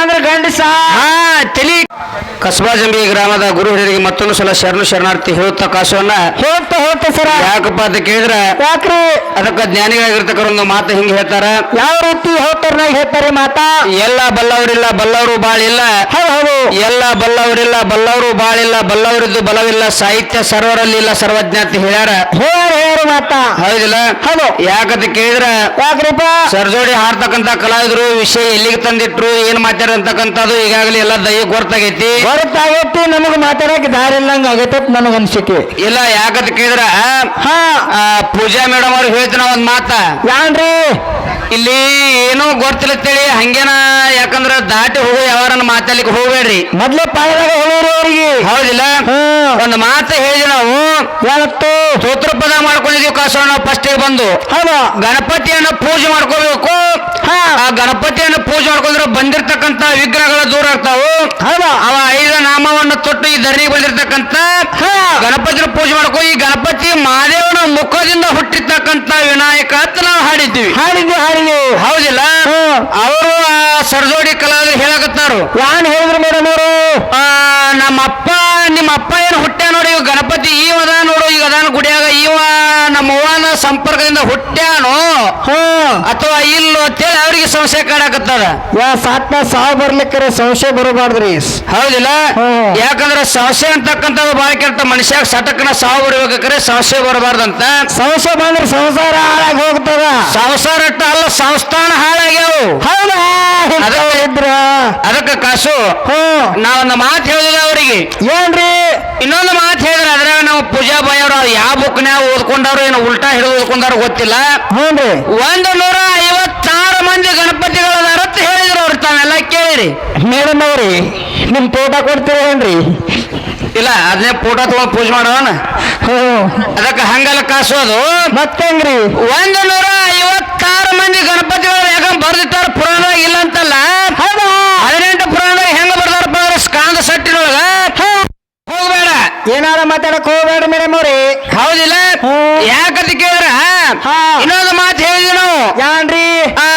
ಅಂದ್ರೆ ಗಂಡಸ. ತಲಿ ಕಸ್ಬಾ ಜಂಬಿ ಗ್ರಾಮದ ಗುರು ಹಿರಿಯರಿಗೆ ಮತ್ತೊಂದು ಸಲ ಶರಣು ಶರಣಾರ್ಥಿ ಹೇಳುತ್ತಾ ಕಾಸವನ್ನ. ಹೇಳ್ತಾ ಹೇಳ್ತಾ ಸರ? ಯಾಕಪ್ಪ ಅಂತ ಕೇಳಿದ್ರ ಯಾಕ್ರಿ? ಅದಕ್ಕ ಜ್ಞಾನಿಗಳಾಗಿರ್ತಕ್ಕಂಥ ಒಂದು ಮಾತು ಹಿಂಗೆ ಹೇಳ್ತಾರ. ಯಾವ ರೀತಿ ಹೇಳ್ತಾರ ಹೇಳ್ತಾರೆ ಮಾತಾ? ಎಲ್ಲ ಬಲ್ಲವರಿಲ್ಲ ಬಲ್ಲವರು ಬಾಳಿಲ್ಲ ಹೌದು ಹೌದು. ಎಲ್ಲ ಬಲ್ಲವರಿಲ್ಲ ಬಲ್ಲವರು ಬಾಳಿಲ್ಲ ಬಲ್ಲವರಿದ್ದು ಬಲವಿಲ್ಲ ಸಾಹಿತ್ಯ ಸರ್ವರಲ್ಲಿ ಇಲ್ಲ ಸರ್ವಜ್ಞ ಅಂತ ಹೇಳ್ಯಾರ. ಹೇಳ್ಯಾರ ಮಾತ ಮಾತಾ. ಹೌದಿಲ್ಲ? ಹೌದು. ಯಾಕಂತ ಕೇಳಿದ್ರ ಯಾಕ್ರಿಪ್ಪ? ಸರ್ಜೋಡಿ ಹಾಡ್ತಕ್ಕಂತ ಕಲಾವಿದರು ವಿಷಯ ಎಲ್ಲಿಗೆ ತಂದಿಟ್ರು ಏನ್ ಮಾತಾಡ್ತಕ್ಕಂಥದ್ದು ಈಗಾಗಲೇ ಎಲ್ಲ ದಯ ಗೊತ್ತಾಗೈತಿ? ಗೊತ್ತಾಗೈತಿ ನಮಗ್ ಮಾತಾಡಕ್ ದಾರಿ ಇಲ್ಲಂಗ ಆಗೈತೆ ನನಗ ಅನ್ಸಿಕೆ. ಇಲ್ಲ ಯಾಕಂತ ಕೇಳಿದ್ರ? ಹಾ. ಪೂಜಾ ಮೇಡಮ್ ಅವ್ರು ಹೇಳ್ತಾನ ಒಂದ್ ಮಾತ. ಯಾನ್ರಿ? ಇಲ್ಲಿ ಏನೋ ಗೊತ್ತಿಲ್ಲ ಹಂಗೇನ ಯಾಕಂದ್ರ ದಾಟಿ ಹೋಗಿ ಯಾವಾರನ್ನ ಮಾತಾಡ್ಲಿಕ್ಕೆ ಹೋಗ್ಬೇಡ್ರಿ. ಮೊದ್ಲೇ ಪಾಯದಾಗ ಹೇಳೋರು ಅವ್ರಿಗೆ. ಹೌದಿಲ್ಲ? ಒಂದ್ ಮಾತು ಹೇಳಿದ್ವಿ ನಾವು ಯಾವತ್ತು? ಸೂತ್ರಪದ ಮಾಡ್ಕೊಂಡಿದ್ದೀವಿ ಮಾಡ್ಕೊಂಡಿದೀವಿ ಕಾಸೋಣ ನಾವು ಫಸ್ಟ್ ಬಂದು. ಹೌದಾ? ಗಣಪತಿಯನ್ನ ಪೂಜೆ ಮಾಡ್ಕೋಬೇಕು. ಆ ಗಣಪತಿಯನ್ನು ಪೂಜೆ ಮಾಡ್ಕೊಂಡ್ರೆ ಬಂದಿರತಕ್ಕಂತ ವಿಗ್ರಹಗಳು ದೂರ ಆಗ್ತಾವು ಅವ ಐದ ನಾಮವನ್ನು ತೊಟ್ಟು ಈ ಧರಣಿಗೆ ಬಂದಿರತಕ್ಕಂತ ಗಣಪತಿ ಗಣಪತಿನ ಪೂಜೆ ಮಾಡ್ಕೊ ಈ ಗಣಪತಿ ಮಹಾದೇವನ ಮುಖದಿಂದ ಹುಟ್ಟಿರ್ತಕ್ಕಂತ ವಿನಾಯಕ ಅಂತ ನಾವು ಹಾಡಿದ್ದೀವಿ. ಹಾಡಿದ್ವಿ ಹಾಡಿದ್ವಿ. ಹೌದಿಲ್ಲ? ಅವರು ಆ ಸರ್ಜೋಡಿ ಕಲಾವಿದರು ಹೇಳಕತ್ತಾರು. ಯಾನ್ ಹೇಳಿದ್ರು ಮೇಡಮ್ ಅವರು? ಆ, ನಮ್ಮ ಅಪ್ಪ ಏನು ಹುಟ್ಟ್ಯ ನೋಡಿ ಇವ ಗಣಪತಿ ಈ ಅದ ನೋಡು ಈಗ ಅದಾನ ಗುಡಿಯಾಗ ಇವ ನಮ್ಮ ಅವ್ವನ ಸಂಪರ್ಕದಿಂದ ಹುಟ್ಟ್ಯಾನೋ? ಅಥವಾ ಇಲ್ಲೋ ಅಂತೇಳಿ ಅವ್ರಿಗೆ ಸಂಶಯ ಕಾಡಕತ್ತದ? ಯಾ ಸಾತ್ನ ಸಾವು ಬರ್ಲಿಕ್ಕೆ ಸಂಶಯ ಬರಬಾರ್ದ್ರಿ. ಹೌದಿಲ್ಲ. ಯಾಕಂದ್ರೆ ಸಂಶಯ ಅಂತಕ್ಕಂಥದ್ದು ಬಾಳ ಕೆಟ್ಟ ಮನುಷ್ಯಾಗ ಸಟಕ್ನ ಸಾವು ಬರಬೇಕಾದ್ರೆ ಸಂಶಯ ಬರಬಾರ್ದಂತ. ಸಂಶಯ ಬಂದ್ರೆ ಸಂಸಾರ ಹಾಳಾಗಿ ಹೋಗ್ತದ. ಸಂಸಾರ ಅಟ್ಟ ಅಲ್ಲ ಸಂಸ್ಥಾನ ಹಾಳಾಗ್ಯಾವು. ಹೌದಾ? ಅದಕ್ಕೆ- ಕಾಸು. ಹ್ಮ್ ನಾವೊಂದು ಮಾತು ಹೇಳಿದ ಅವರಿಗೆ ಏನ್ರಿ? ಇನ್ನೊಂದು ಮಾತು ಹೇಳಿದ್ರೆ ಅದ್ರಾಗ ನಾವು ಪೂಜಾ ಬಾಯಿ ಅವರು ಯಾವ ಬುಕ್ನ್ಯಾಗ ಓದ್ಕೊಂಡವ್ರು ಏನು ಉಲ್ಟಾ ಹಿಡಿದು ಓದ್ಕೊಂಡವ್ರು ಗೊತ್ತಿಲ್ಲ. ಹ್ಞೂನ್ರಿ. ಒಂದು ನೂರ ಐವತ್ತಾರು ಮಂದಿ ಗಣಪತಿಗಳು ಅರತ್ತು ಹೇಳಿದ್ರು ಅವ್ರು ತಾವೆಲ್ಲ ಕೇಳಿರಿ. ಮೇಡಮ್ ಅವ್ರಿ ನಿಮ್ ತೋಟ ಕೊಡ್ತೀರೇನ್ರಿ ಇಲ್ಲ ಅದನ್ನೇ ಫೋಟೋ ತಗೊಂಡು ಪೂಜೆ ಮಾಡೋಣ. ಹ್ಞೂ. ಅದಕ್ಕೆ ಹಂಗಲ್ಲ ಕಾಸೋದು ಮತ್ತೇನ್ರಿ ಒಂದು ನೂರ ಐವತ್ತಾರು ಮಂದಿ ಗಣಪತಿಗಳು ಯಾಕಂದ್ರೆ ಬರ್ದಿಟ್ಟಾರ ಪುರಾಣ ಇಲ್ಲ ಅಂತಲ್ಲ ಹೌದಾ ಹದಿನೆಂಟು ಪುರಾಣದಾಗ ಹೆಂಗ ಬರ್ದಾರಪ್ಪ ಅಂದ್ರೆ ಸ್ಕಾಂದ ಸಟ್ಟಿನೊಳಗ ಹೋಗ್ಬೇಡ ಏನಾರ ಮಾತಾಡಕ್ ಹೋಗ್ಬೇಡ ಮೇಡಮ್ ಅವ್ರಿ. ಹೌದಿಲ್ಲ? ಹ್ಮ್. ಯಾಕಂತ ಕೇಳಿದ್ರ ಹಾ. ಇನ್ನೊಂದು ಮಾತು ಹೇಳಿದ್ವಿ ನಾವು ಯಾನ್ರಿ? ಆ,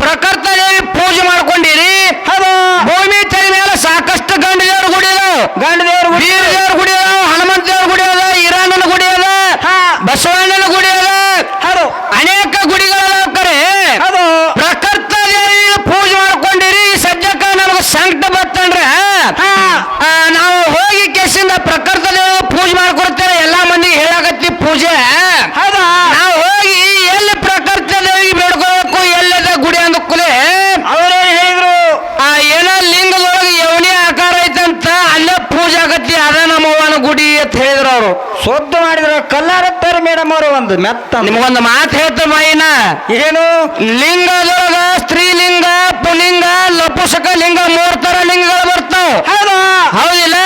ಪ್ರಕೃತ ದೇವಿ ಪೂಜೆ ಮಾಡ್ಕೊಂಡಿರಿ. ಹೌದು. ಭೂಮಿ ತಲೆ ಮೇಲೆ ಸಾಕಷ್ಟು ಗಂಡ ದೇವ್ರ ಗುಡಿ ಅದಾವ. ಗಂಡ. ದೇವ್ರ ವೀರ ದೇವ್ರ ಗುಡಿ ಅದಾವ ಹನುಮಂತ ದೇವ್ರ ಗುಡಿ ಅದ ಈರಾನನ ಗುಡಿ ಅದ ಹಾ. ಬಸವಣ್ಣನ ಗುಡಿ ಅದ ಹೌದು ಅನೇಕ ಗುಡಿಗಳದಾವ ಕರೆ ಹೌದು ಪ್ರಕೃತ ದೇವಿ ಪೂಜೆ ಮಾಡ್ಕೊಂಡಿರಿ ಈ ಸದ್ಯಕ್ಕ ನಮಗೆ ಸಂಕಟ ಬತ್ತಂದ್ರೆ ಹಾ ಆ, ನಾವು ಹೋಗಿ ಕೇಸಿಂದ ಪ್ರಕೃತ ಪೂಜೆ ಮಾಡ್ಕೊಡ್ತೇವೆ. ಎಲ್ಲಾ ಮಂದಿ ಹೇಳಾಕತ್ತಿ ಪೂಜೆ. ಹೌದಾ? ನಾವು ಹೋಗಿ ಎಲ್ಲಿ ಪ್ರಕೃತ ದೇವಿಗೆ ಬೇಡ್ಕೋಬೇಕು ಎಲ್ಲದ ಗುಡಿ ಅಂದ ಕುಲೇ ಅವರೇ ಹೇಳಿದ್ರು? ಆ ಏನೋ ಲಿಂಗದೊಳಗೆ ಯವನಿ ಆಕಾರ ಐತಂತ ಅಲ್ಲೇ ಪೂಜೆ ಆಗತ್ತಿ ಅದ ನಮ್ಮವನ ಗುಡಿ ಅಂತ ಹೇಳಿದ್ರು ಅವರು. ಶುದ್ಧ ಮಾಡಿದ್ರ ಕಲ್ಲಾರತ್ತಾರ ಮೇಡಮ್ ಅವರು ಒಂದು ಮೆತ್ತ. ನಿಮಗೊಂದು ಮಾತು ಹೇಳ್ತ ಮಾಯಿನ. ಏನು? ಲಿಂಗದೊಳಗ ಸ್ತ್ರೀಲಿಂಗ ಪುಲಿಂಗ ಲಪುಸಕ ಲಿಂಗ ಮೂರ್ ತರ ಲಿಂಗಗಳು ಬರ್ತಾವ. ಹೌದಾ ಹೌದಿಲ್ಲ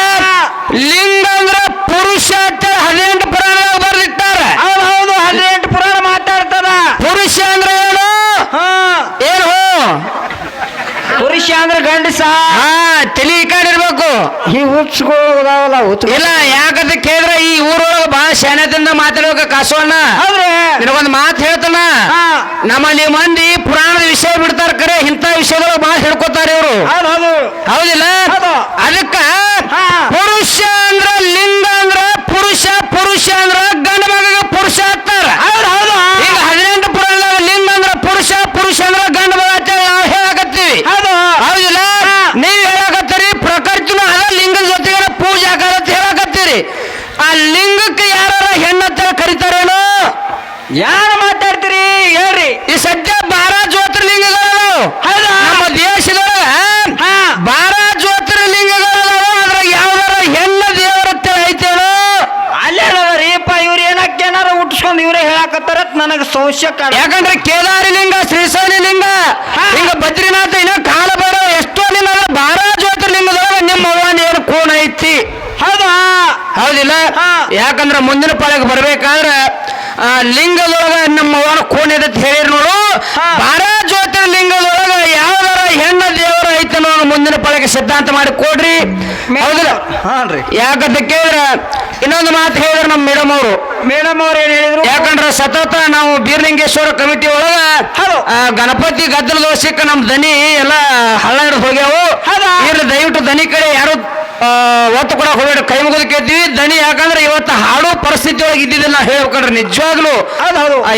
ಲಿಂಗ ಅಂದ್ರ ಪುರುಷ ಅಂತ ಹದಿನೆಂಟು ಪುರಾಣದಾಗ ಬರ್ದಿಟ್ಟಾರ ಹೌದು ಹೌದು ಹದಿನೆಂಟು ಪುರಾಣ ಮಾತಾಡ್ತದ ಪುರುಷ ಅಂದ್ರೆ ಏನು ಹಾ ಏನು ಪುರುಷ ಅಂದ್ರೆ ಗಂಡಸ? ಹಾ ತಲಿ ಕಡೆ ಇರ್ಬೇಕು ಈ ಹುಚ್ಕೊಳ್ಳೋದಾವಲ್ಲ ಹುಚ್ಚ ಇಲ್ಲ ಯಾಕಂತ ಕೇಳಿದ್ರೆ ಈ ಊರೊಳಗೆ ಬಹಳ ಶಾನ್ಯದಿಂದ ಮಾತಾಡ್ಬೇಕ ಕಾಸವಣ್ಣ ಹೌದ್ರಿ. ನಿನಗೊಂದು ಮಾತು ಹೇಳ್ತಾನ? ಹಾ. ನಮ್ಮಲ್ಲಿ ಮಂದಿ ಪುರಾಣದ ವಿಷಯ ಬಿಡ್ತಾರ ಕರೆ ಇಂಥ ವಿಷಯದೊಳಗೆ ಬಹಳ ಹೇಳ್ಕೊತಾರೆ ಇವರು. ಹೌದು ಹೌದು. ಹೌದಿಲ್ಲ? ಹೌದು. ಅದಕ್ಕ ಹಾ. ಪುರುಷ ಅಂದ್ರ ಲಿಂಗ ಅಂದ್ರ ಪುರುಷ ಪುರುಷ ಅಂದ್ರ ಗಂಡ ಮಗಗೆ ಪುರುಷ ಅಂತಾರ ಹೌದು ಹೌದು ಈಗ ಹದಿನೆಂಟು ಪುರಾಣದಾಗ ಲಿಂಗ ಅಂದ್ರ ಪುರುಷ ಪುರುಷ ಅಂದ್ರ ಗಂಡ ಮಗ ಅಂತ ನಾವು ಹೇಳಕತ್ತೀವಿ ಹೌದು ಹೌದಿಲ್ಲ ನೀವ್ ಹೇಳಕತ್ತೀರಿ ಪ್ರಕೃತಿನ ಅದ ಲಿಂಗದ ಜೊತೆಗೆ ಪೂಜೆ ಆಕಾರ ಅಂತ ಹೇಳಕತ್ತೀರಿ ಆ ಲಿಂಗಕ್ಕೆ ಯಾರ ಹೆಣ್ಣತ್ತ ಕರಿತಾರೇನೋ ಯಾರು ಮಾತಾಡ್ತೀರಿ? ಹೇಳ್ರಿ. ಈ ಸದ್ಯ ಬಾರ ಜ್ಯೋತಿರ್ಲಿಂಗಗಳು ಹೌದಾ? ನಮ್ಮ ದೇಶದೊಳಗ ಹಾ? ಬಾರ ಜ್ಯೋತಿರ್ಲಿಂಗಗಳು ಅದ್ರಾಗ ಯಾವ್ದಾರ ಹೆಣ್ಣ ದೇವರ ಐತೇಳು? ಅಲ್ಲೇ ರೀಪ ಇವ್ರು ಏನಕ್ಕೆ ಏನಾರ ಹುಟ್ಟಿಸ್ಕೊಂಡು ಇವ್ರೇ ಹೇಳಾಕತ್ತಾರ ನನಗೆ ಸಂಶಯ ಯಾಕಂದ್ರೆ ಕೇದಾರಿ ಲಿಂಗ ಶ್ರೀಶೈಲಿ ಲಿಂಗ ಹಿಂಗ ಬದ್ರಿನಾಥ ಇನ್ನ ಕಾಲ ಬರೋ ಎಷ್ಟೋ ಲಿಂಗ. ಬಾರ ಜ್ಯೋತಿರ್ಲಿಂಗದೊಳಗ ನಿಮ್ಮ ಅವ್ವನ ಏನು ಕೋಣ ಐತಿ? ಹೌದಾ? ಹೌದಿಲ್ಲ. ಯಾಕಂದ್ರೆ ಮುಂದಿನ ಪಾಳಿಗೆ ಬರ್ಬೇಕಾದ್ರೆ ಲಿಂಗದೊಳಗ ನಮ್ಮ ಅವನ ಕೋಣೆ ಹೇಳಿರ ನೋಡು. ಬಾರ ಜ್ಯೋತಿರ್ಲಿಂಗದೊಳಗ ಯಾವ್ದಾರ ಹೆಣ್ಣ ದೇವರು ಐತೆ ಅನ್ನೋ ಮುಂದಿನ ಪಾಳಕ್ಕೆ ಸಿದ್ಧಾಂತ ಮಾಡಿ ಕೊಡ್ರಿ. ಹಾನ್ರಿ ಯಾಕಂತ ಕೇಳಿದ್ರ ಇನ್ನೊಂದು ಮಾತು ಹೇಳಿದ್ರು ನಮ್ಮ ಮೇಡಮ್ ಅವರು. ಮೇಡಮ್ ಅವ್ರು ಏನ್ ಹೇಳಿದ್ರು? ಯಾಕಂದ್ರೆ ಸತತ ನಾವು ಬೀರ್ಲಿಂಗೇಶ್ವರ ಕಮಿಟಿ ಒಳಗ. ಗಣಪತಿ ಗದ್ದಲ ದೋಷಕ್ಕೆ ನಮ್ಮ ದನಿ ಎಲ್ಲ ಹಳ್ಳ ಹಿಡಿದು ಹೋಗ್ಯಾವು. ದಯವಿಟ್ಟು ದನಿ ಕಡೆ ಯಾರು ಆ, ಒತ್ತು ಕೂಡ ಹೋಗ್ಬೇಡ. ಕೈ ಮುಗಿದು ಕೇಳ್ತೀವಿ. ದನಿ ಯಾಕಂದ್ರೆ ಇವತ್ತು ಹಾಡೋ ಪರಿಸ್ಥಿತಿ ಒಳಗೆ ಇದ್ದಿದ್ದಿಲ್ಲ ನಾವು ಹೇಳ್ಬೇಕಂದ್ರೆ ನಿಜವಾಗ್ಲು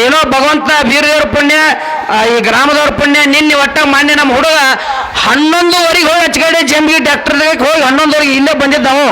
ಏನೋ ಭಗವಂತ ಬೀರದೇವ್ರ ಪುಣ್ಯ ಈ ಗ್ರಾಮದವ್ರ ಪುಣ್ಯ ನಿನ್ನೆ ಒಟ್ಟ ಮಾನ್ಯ ನಮ್ಮ ಹುಡುಗ ಹನ್ನೊಂದುವರೆಗೆ ಹೋಗಿ ಹಚ್ಕಡೆ ಜಂಬಿಗೆ ಡಾಕ್ಟರ್ ಹೋಗಿ ಹನ್ನೊಂದುವರೆಗೆ ಇಲ್ಲೇ ಬಂದಿದ್ದಾವು